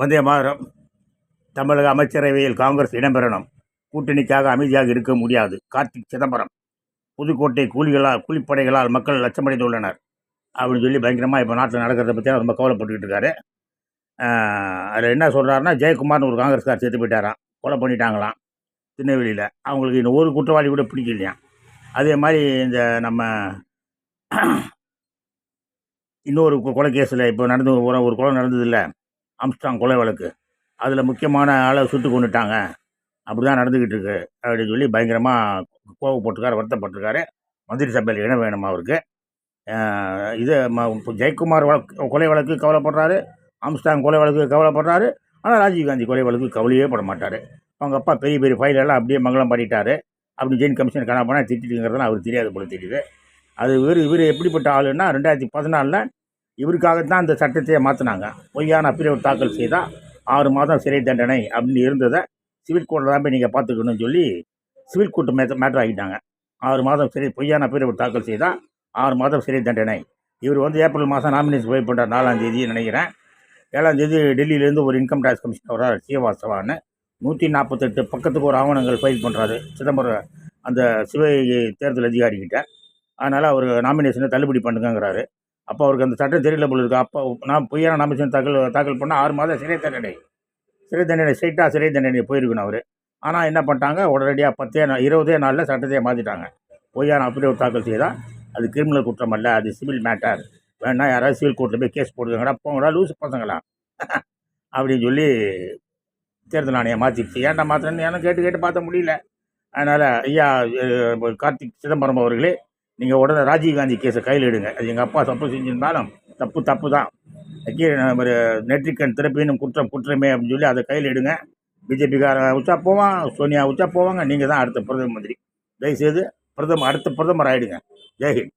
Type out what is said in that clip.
வந்தே மாதரம். தமிழக அமைச்சரவையில் காங்கிரஸ் இடம்பெறணும். கூட்டணிக்காக அமைதியாக இருக்க முடியாது. கார்த்திக் சிதம்பரம். புதுக்கோட்டை கூலிகளால் கூலிப்படைகளால் மக்கள் லட்சமடைந்துள்ளனர். அப்படின்னு சொல்லி பயங்கரமாக இப்போ நாட்டில் நடக்கிறத பற்றி ரொம்ப கவலைப்பட்டுக்கிட்டு இருக்காரு. அதில் என்ன சொல்கிறாருன்னா ஜெயக்குமார்னு ஒரு காங்கிரஸ்கார் சேர்த்து போயிட்டாராம். கொலை பண்ணிட்டாங்களாம். திருநெல்வேலியில். அவங்களுக்கு இன்னும் ஒரு குற்றவாளி கூட பிடிக்கலையாம் அதே மாதிரி இந்த நம்ம இன்னொரு கொலை கேஸில் இப்போ நடந்து ஒரு ஒரு கொலை நடந்ததில்லை. அம்ஸ்டாங் கொலை வழக்கு. அதில் முக்கியமான ஆளை சுட்டு கொண்டுட்டாங்க அப்படி தான் நடந்துக்கிட்டு இருக்கு அப்படின்னு சொல்லி பயங்கரமாக கோவப்பட்டிருக்காரு வருத்தப்பட்டிருக்காரு. மந்திரி சபையில் இடம் வேணும் அவருக்கு? அஹ் இது ம- ஜெயக்குமார் வழக்கு கொலை வழக்கு கவலைப்படுறாரு. அம்ஸ்டாங் கொலை வழக்கு கவலைப்படுறாரு. ஆனால் ராஜீவ்காந்தி கொலை வழக்கு கவலையே பட மாட்டார். அவங்க அப்பா பெரிய பெரிய ஃபைலெல்லாம் அப்படியே மங்களம் பண்ணிட்டாரு. அப்படி ஜெயின் கமிஷன் காண போனால் திட்டிட்டுங்கிறதெல்லாம் அவர் தெரியாது போல தெரியுது. அது இவர் இவர் எப்படிப்பட்ட ஆளுன்னா ரெண்டாயிரத்தி பதினாலில் இவருக்காகத்தான் அந்த சட்டத்தையே மாற்றினாங்க பொய்யான அப்பிரேவ் தாக்கல் செய்தால் ஆறு மாதம் சிறை தண்டனை அப்படின்னு இருந்ததை சிவில் கோர்ட்டில் தான் போய் நீங்கள் பார்த்துக்கணும்னு சொல்லி சிவில் கோர்ட்டு மேத்த மேட்டர் ஆகிட்டாங்க ஆறு மாதம் சிறை பொய்யான அப்பிரேவ் தாக்கல் செய்தால் ஆறு மாதம் சிறை தண்டனை. இவர் வந்து ஏப்ரல் மாதம் நாமினேஷன் போய் பண்ணுறார் நாலாம் தேதி நினைக்கிறேன். ஏழாம் தேதி டெல்லியிலேருந்து ஒரு இன்கம் டேக்ஸ் கமிஷனர் வரார் சீவாசவான்னு நூற்றி நாற்பத்தெட்டு பக்கத்துக்கு ஒரு ஆவணங்கள் ஃபைல் பண்ணுறாரு சிதம்பரம் அந்த சிவை தேர்தல் அதிகாரிகிட்ட. அதனால் அவர் நாமினேஷனை தள்ளுபடி பண்ணுங்கிறாரு அப்போ அவருக்கு அந்த சட்டம் தெரியல போல இருக்கு. அப்போ நான் பொய்யான நாமினேஷன் தாக்கல் தாக்கல் பண்ணால் ஆறு மாதம் சிறை தண்டனை. சிறை தண்டனை ஸ்ட்ரைட்டாக சிறை தண்டனை போயிருக்கணும் அவர். ஆனால் என்ன பண்ணிட்டாங்க? உடனடியாக பத்தே நாள் இருபதே நாளில் சட்டத்தையே மாற்றிட்டாங்க பொய்யான அப்பிடேவிட் தாக்கல் செய்தால் அது கிரிமினல் குற்றம் அல்ல அது சிவில் மேட்டர் வேணா யாராவது சிவில் கோர்ட்டில் போய் கேஸ் போடுங்கடா போங்கடா லூசு பசங்களா? அப்படின்னு சொல்லி தேர்தல் ஆணையம் மாற்றிடுச்சு ஏன்டா மாத்திரன்னு ஏன்னா கேட்டு கேட்டு பார்த்த முடியல. அதனால் ஐயா கார்த்திக் சிதம்பரம் அவர்களே நீங்கள் உடனே ராஜீவ்காந்தி கேஸை கையில் எடுங்க. அது எங்கள் அப்பா தப்பு செஞ்சிருந்தாலும் தப்பு தப்பு தான் ஒரு நெற்றிக்கண் திறப்பினும் குற்றம் குற்றமே அப்படின்னு சொல்லி அதை கையில் எடுங்க. பிஜேபிக்கார உச்சா போவான் சோனியா உச்சா போவாங்க. நீங்கள் தான் அடுத்த பிரதம மந்திரி. தயவுசெய்து பிரதமர் அடுத்த பிரதமர் ஆகிடுங்க ஜெய்ஹிந்த்